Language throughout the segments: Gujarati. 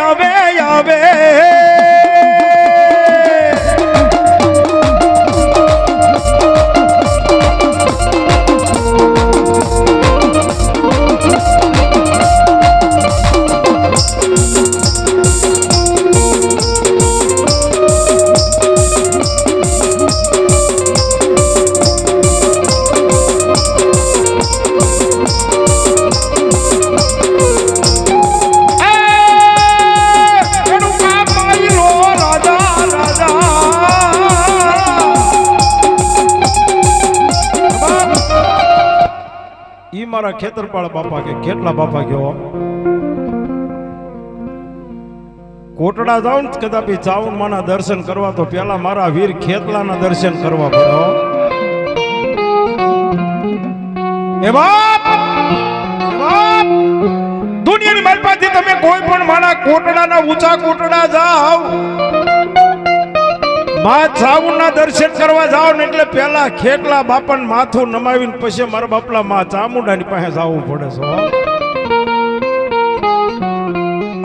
આવે આવે ઈ મારા ખેતરપાળ બાપા કે કેટલા બાપા કયો કોટડા જાઉં ને કદાપી ચાવણ માના દર્શન કરવા, તો પેલા મારા વીર ખેતલાના દર્શન કરવા પડે. એ બાપ! દુનિયાની મારી તમે કોઈ પણ માના કોટડાના ઊંચા કોટડા જાઓ. માં ચામુંડના દર્શન કરવા જાઓ ને એટલે પેલા ખેટલા બાપાને માથું નમાવીને પછી મારા બાપલા માં ચામુંડાની પાસે જવું પડે છે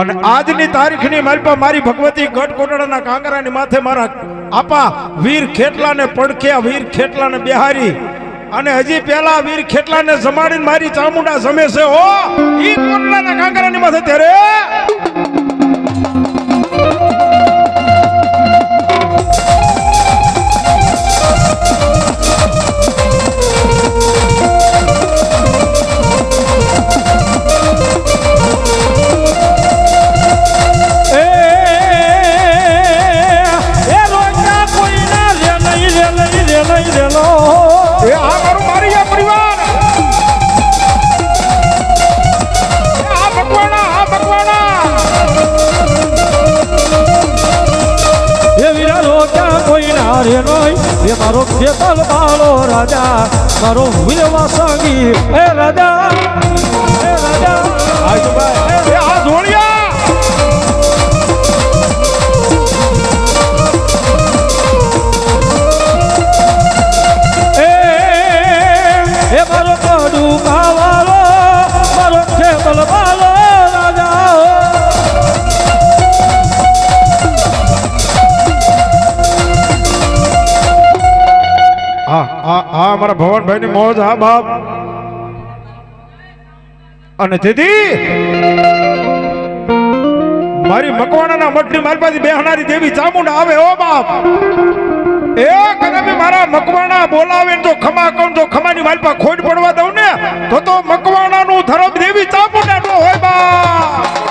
અને આજની તારીખની મારી પાસે મારી ભગવતી ગઢ કોટડાના કાંકરાની માથે મારા આપા વીર ખેટલાને પડખ્યા, વીર ખેટલાને બિહારી. અને હજી પેલા વીર ખેટલાને જમાડીને મારી ચામુંડા જમે છે, હો. ઈ કોટડાના કાંકરાની માથે ત્યારે મોજ હા બાપ. અને દીદી મારી મકવાણાના મઠની મારી પાસે બેહનારી દેવી ચામુંડા આવે ઓ બાપ. એક કદાપી મારા મકવાણા બોલાવે તો ખમા કહું તો ખમાની મારી પાસે ખોટ પડવા દઉં ને, તો તો મકવાણાનું ધરમ દેવી ચામુંડા નો હોય બાપ.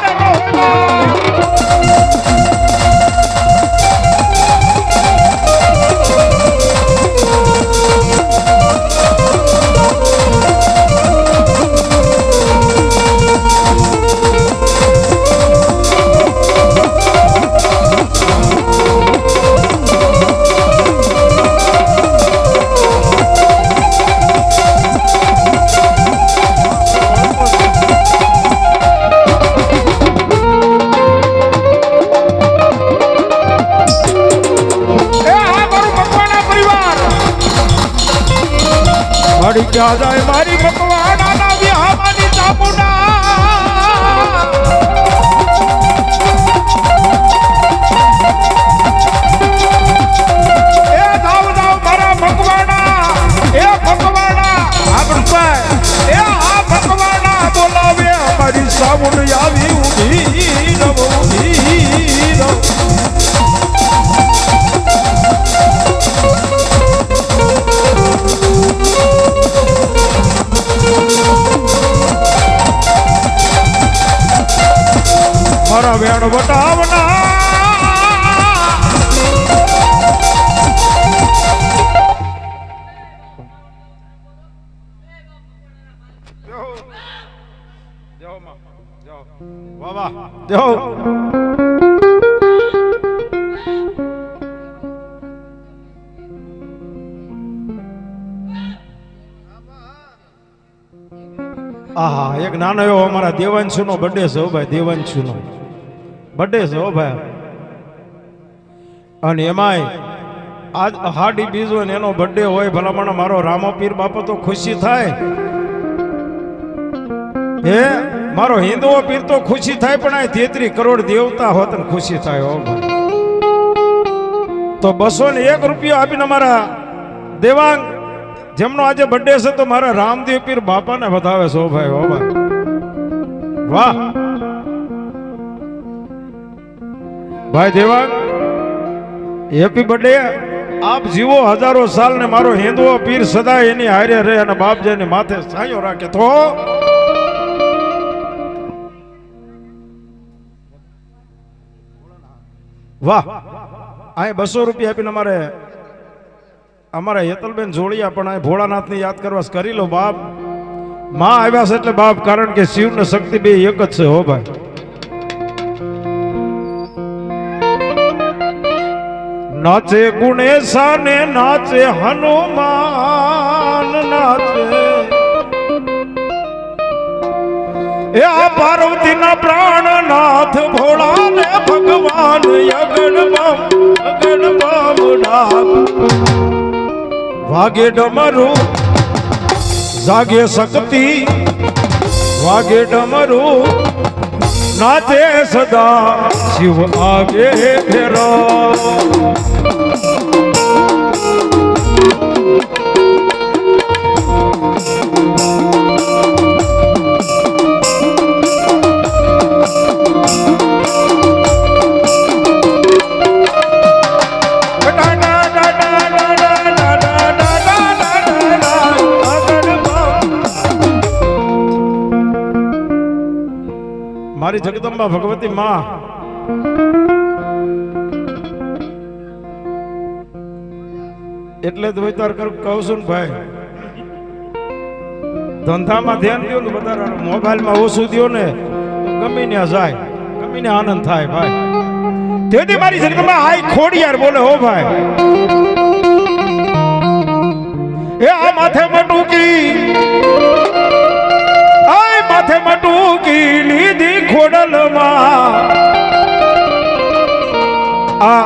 મારી ક્યાં જાય આહા, એક નાનો એવો અમારા દેવાંશુ નો બર્થડે છે ભાઈ દેવાંશુ નો બર્થડે છે ભાઈ. અને એમાંય આજ હાડી બીજો ને એનો બર્થડે હોય ભલામણ મારો રામોપીર બાપો તો ખુશી થાય. હે? મારો હિન્દુઓ પીર તો ખુશી થાય, પણ આ તેત્રી કરોડ દેવતા હોત ને ખુશી થાય હો ભાઈ. તો બસો ને એક રૂપિયો આપીને અમારા દેવાંગ જેમનો આજે બર્થડે છે તો મારા રામદેવ પીર બાપાને વધાવે છો ભાઈ ભાઈ. વાહ. ભાઈ દેવાંગ હેપી બર્થડે આપ જીવો હજારો સાલ ને મારો હિન્દુઓ પીર સદા એની હારે રહે અને બાપ જેને માથે સાયો રાખે તો. વાહ. અહીં બસો રૂપિયા આપીને અમારે અમારા હેતલબેન જોડિયા પણ અહીં ભોળાનાથને યાદ કરવા કરી લો, બાપ. માં આવ્યા છે એટલે બાપ, કારણ કે શિવ ને શક્તિ બે એક જ છે, હો ભાઈ. નાચે ગુણેશા ને નાચે હનુમાન, નાચે. એ આ પાર્વતીના પ્રાણનાથ ભોળા ને ભગવાન અગણ બામ અગણ બામ ડાક. વાગે ડમરું જાગે શક્તિ. વાગે ડમરું નાચે સદા શિવ આગે ફેરો. જગદંબા ભગવતી માં. એટલે તો વિચાર કરું, કહું છું ને ભાઈ, ધંધામાં ધ્યાન દો ને વધારે મોબાઈલમાં ઓછું દો ને ગમી ને જાય, ગમી ને આનંદ થાય ભાઈ. તેથી મારી જગદંબા હાય ખોડિયાર બોલે હો ભાઈ. એ આ માથે મટુકી લીધી ખોડલમાં. આ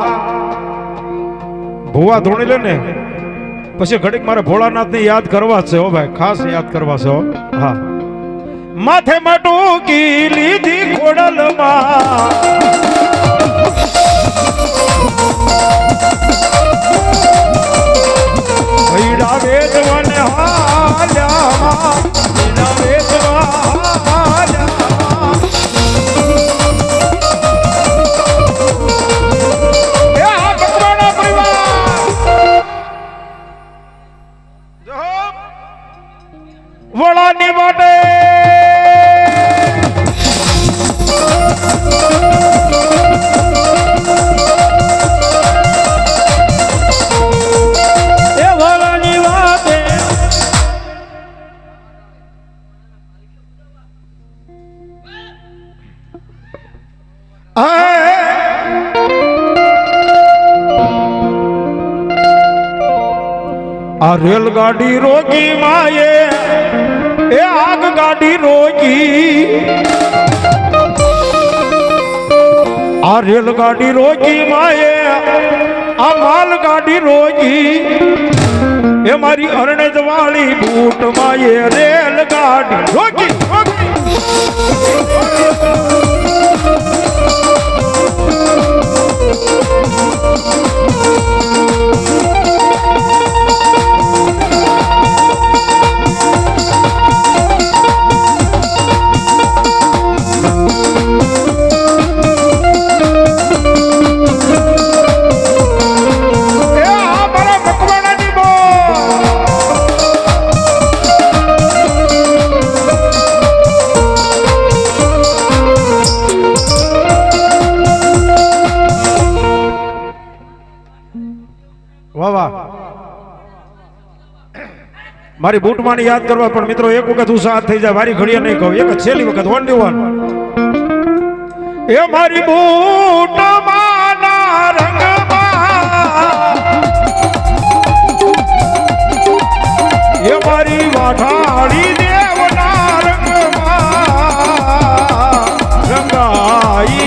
ભુવા ધોણી લે ને, પછી ઘડીક મારે ભોળાનાથને યાદ કરવા છે હો ભાઈ, ખાસ યાદ કરવા છે હા. માથે મટુકી લીધી ખોડલમાં. રેલગાડી રોકી માએ એ આગ ગાડી રોકી આ રેલગાડી રોકી માએ આ માલગાડી રોકી એ મારી અરણજ વાળી બૂટ માએ રેલગાડી રોકી રોકી મારી બૂટમાની યાદ કરવા, પણ મિત્રો, એક વખત હું સાથ થઈ જાય મારી ઘડીએ નહીં કહું. એક જ છેલ્લી વખત વન ડે વન એ મારી બૂટમાના રંગમાં. એ મારી વાઠાડી દેવના રંગમાં. રંગાઈ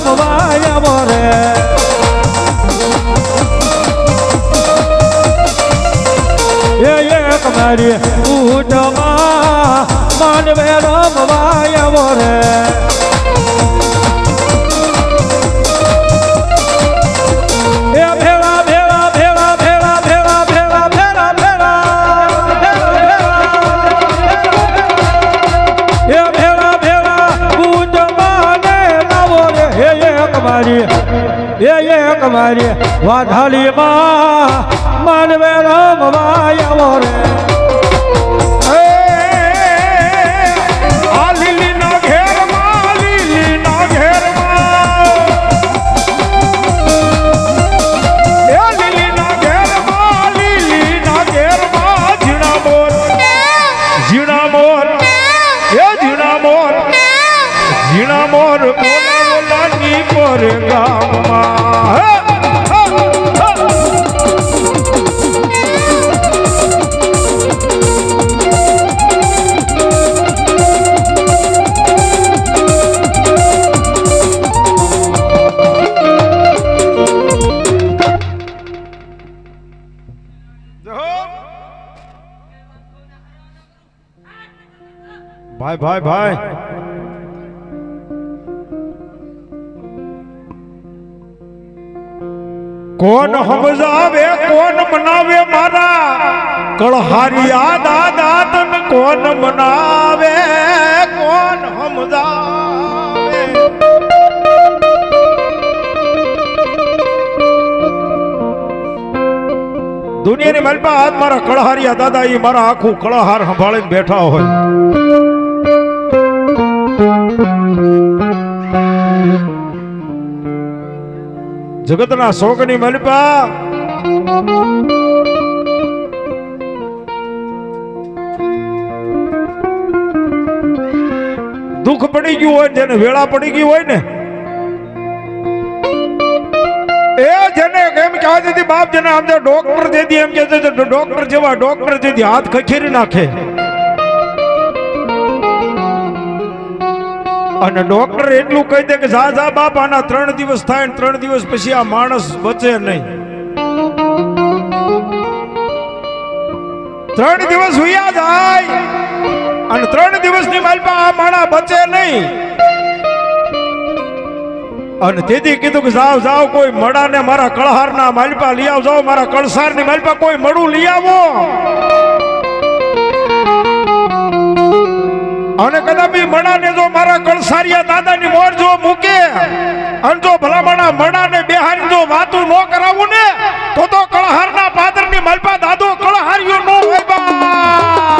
રમવાય મોરે એ એક મારી ઊંટમાં માનવે રમવાય મોરે કમારી વાધાલી માં માનવે રામ વાયા રે ભાઈ ભાઈ. કોણ સમજાવે કોણ મનાવે મારા? કળહારિયા દાદા તન કોણ મનાવે? કોણ સમજાવે દુનિયાની માલપા હાથ મારા કળહારિયા દાદા એ મારા આખું કળહાર સંભાળીને બેઠા હોય. જગતના શોકની મલપા. દુઃખ પડી ગયું હોય જેને વેળા પડી ગઈ હોય ને, એ જેને એમ કે છે બાપ જેને તો ડોક્ટર જેથી એમ કે છે ડોક્ટર જેવા ડોક્ટર જેથી હાથ ખખેરી નાખે. અને ડોક્ટર એટલું કહી દે કે જા જા, બાપ, આના ત્રણ દિવસ થાય ને ત્રણ દિવસ પછી આ માણસ બચે નહીં. ત્રણ દિવસ હુયા જાય અને ત્રણ દિવસની માલપા આ માણા બચે નહીં. અને તેથી કીધું કે જાવ જાવ કોઈ મડાને મારા કળહારના માલપા લઈ આવ જાઓ મારા કળસારની માલપા કોઈ મળું લઈ આવો. અને કદાપી મણાને જો મારા કળસારિયા દાદાની મોર જો મૂકે, અને જો ભલામણા મણાને બેહારી જો વાતું ન કરાવું ને, તો તો કળહારના પાદરની મલપા દાદો કળહારિયો નો હોય બા.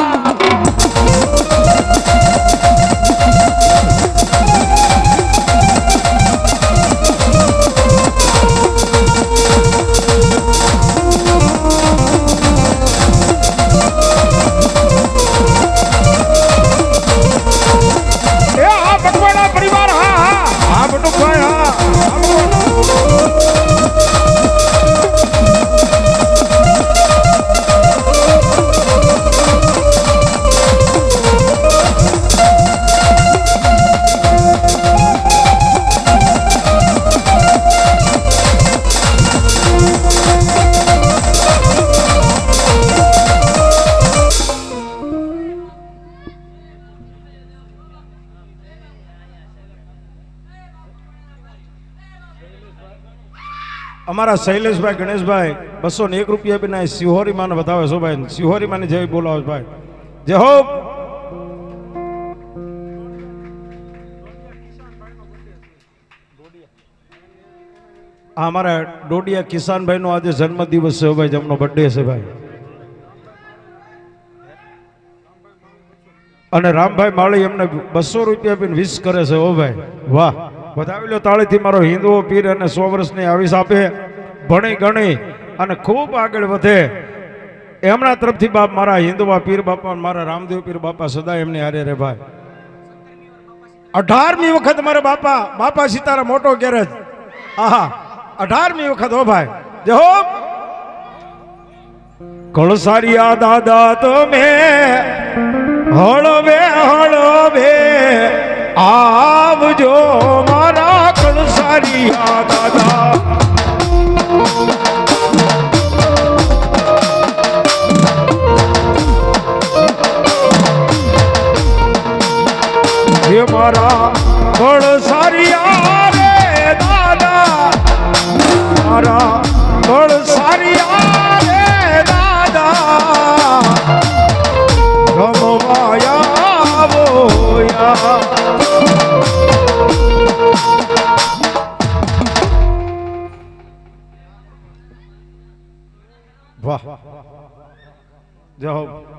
અમારા શૈલેષભાઈ, ગણેશભાઈ બસો ને એક રૂપિયા આપીને સિહોરી માને બતાવે છો ભાઈ. સિહોરી માને બોલાવો ભાઈ. જે હો. અમારા ડોડિયા કિસાનભાઈ નો આજે જન્મ દિવસ છે ભાઈ જેમનો બર્થડે છે ભાઈ. અને રામભાઈ માળી એમને બસો રૂપિયા આપીને વિશ કરે છે ઓ ભાઈ. વાહ. વધાવી લો તાળીથી, મારો હિન્દુઓ પીર અને સો વર્ષની આવીશ આપે. ભણી ગણી અને ખૂબ આગળ વધે. એમના તરફથી બાપ મારા હિન્દુવા પીર બાપા મારા રામદેવ પીર બાપા સદા એમની હારે રે ભાઈ. અઢારમી વખત મારા બાપા બાપા સીતારા મોટો ગેરેજ આહા, અઢારમી વખત હો ભાઈ. જો કળસારિયા દાદા તો તમે હળવે હળવે, આવજો મારા કળસારિયા દાદા. હે મારા સારિયા રે દાદા. મારા કણસારિયા રે દાદા. રમવાયા આવો યા. વાહ. જાઓ.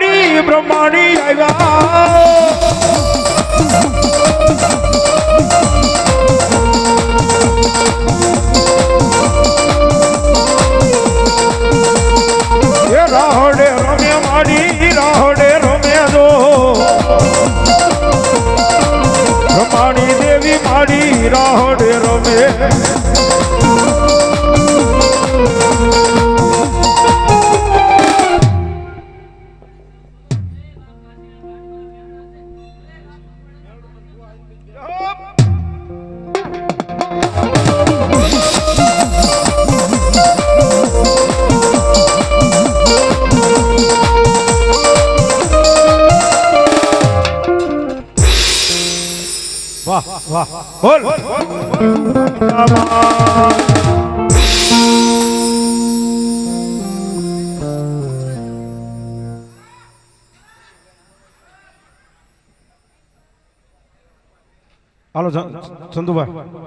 માડી બ્રહ્માણી આવ્યા રાહડે રમે. બોલ. હાલો ચંદુભાઈ.